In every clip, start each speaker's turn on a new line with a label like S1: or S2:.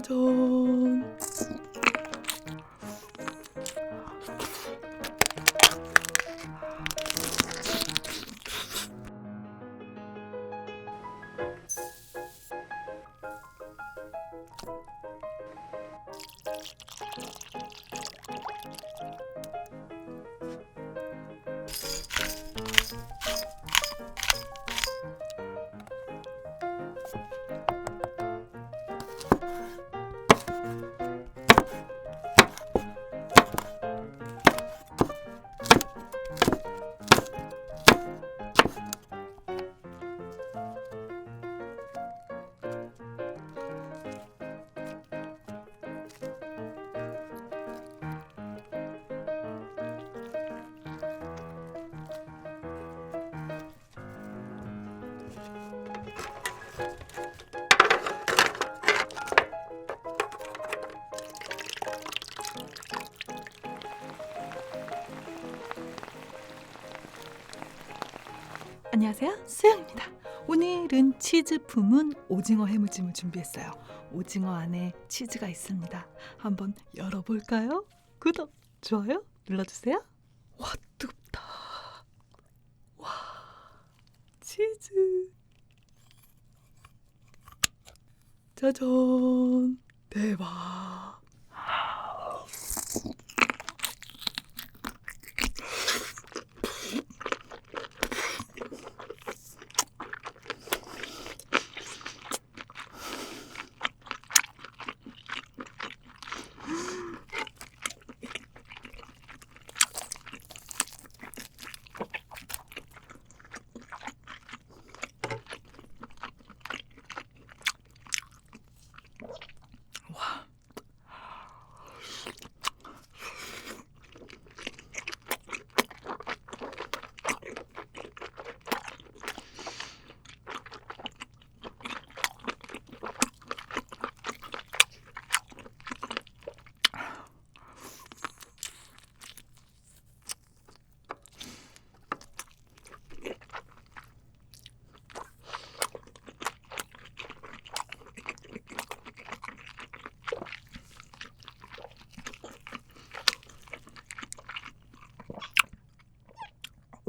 S1: 짜잔. 안녕하세요. 수영입니다. 오늘은 치즈 품은 오징어 해무찜을 준비했어요. 오징어 안에 치즈가 있습니다. 한번 열어볼까요? 구독, 좋아요 눌러주세요. 와 뜨겁다. 와 치즈. 짜잔 대박.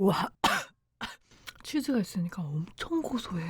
S1: 와 치즈가 있으니까 엄청 고소해.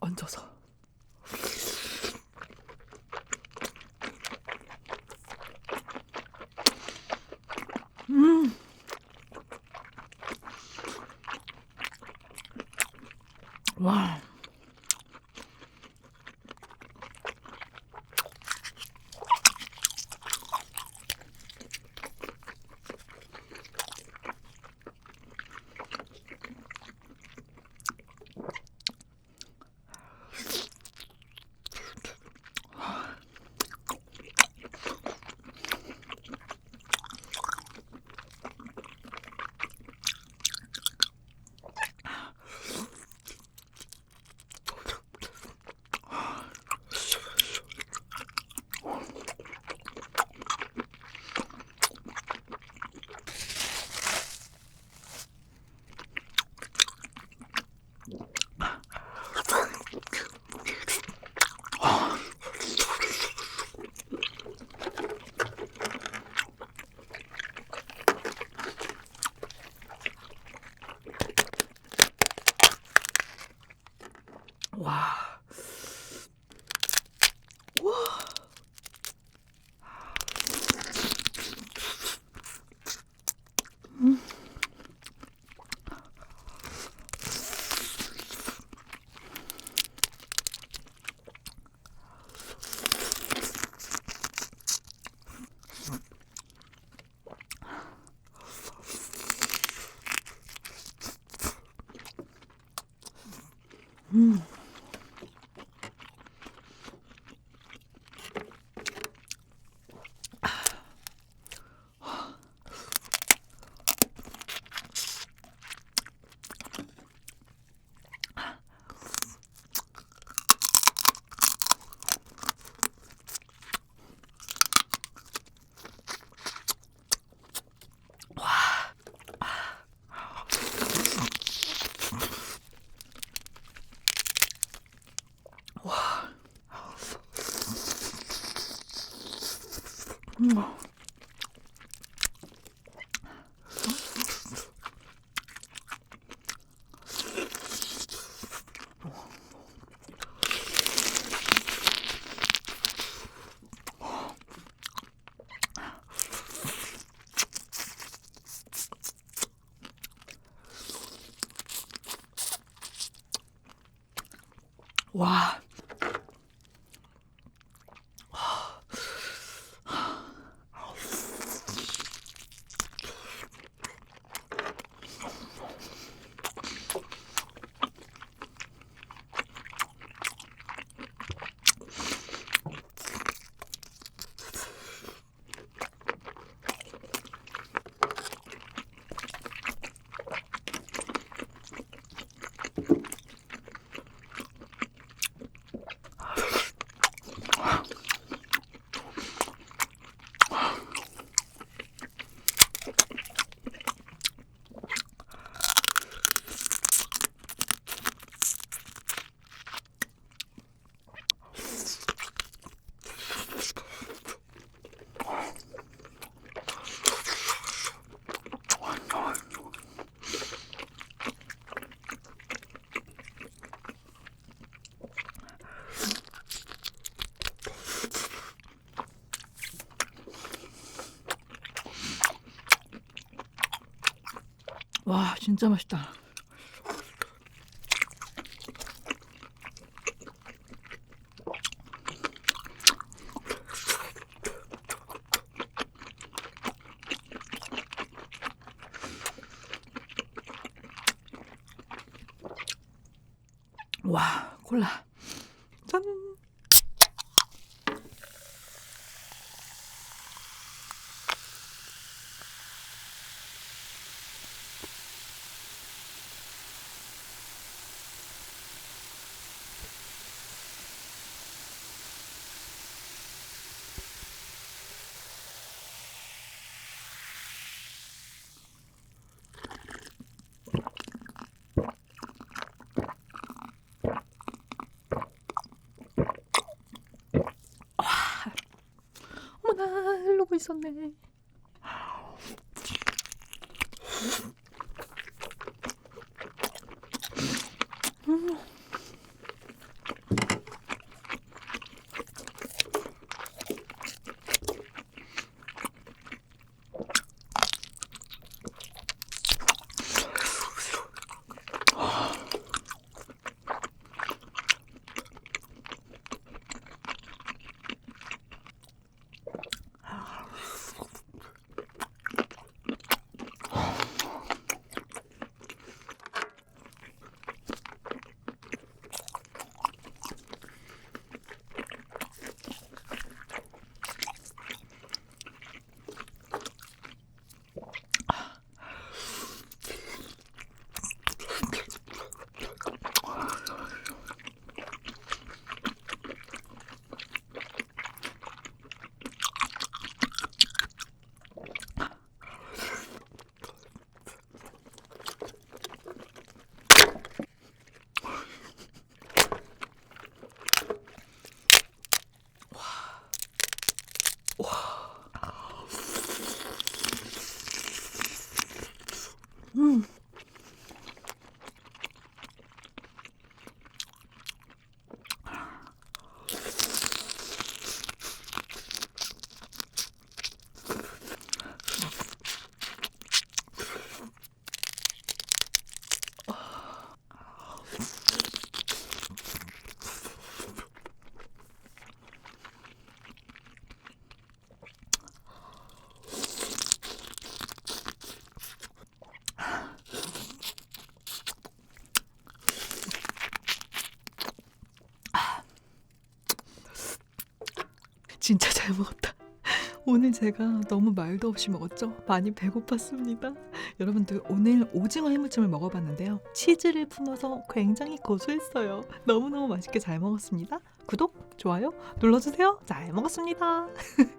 S1: 얹어서. 음. 와. 와. 와. 와, 진짜 맛있다. 와, 콜라. 짠. 어머나, 이러고 있었네. 진짜 잘 먹었다. 오늘 제가 너무 말도 없이 먹었죠. 많이 배고팠습니다. 여러분들 오늘 오징어 해무침을 먹어봤는데요. 치즈를 품어서 굉장히 고소했어요. 너무너무 맛있게 잘 먹었습니다. 구독, 좋아요 눌러주세요. 잘 먹었습니다.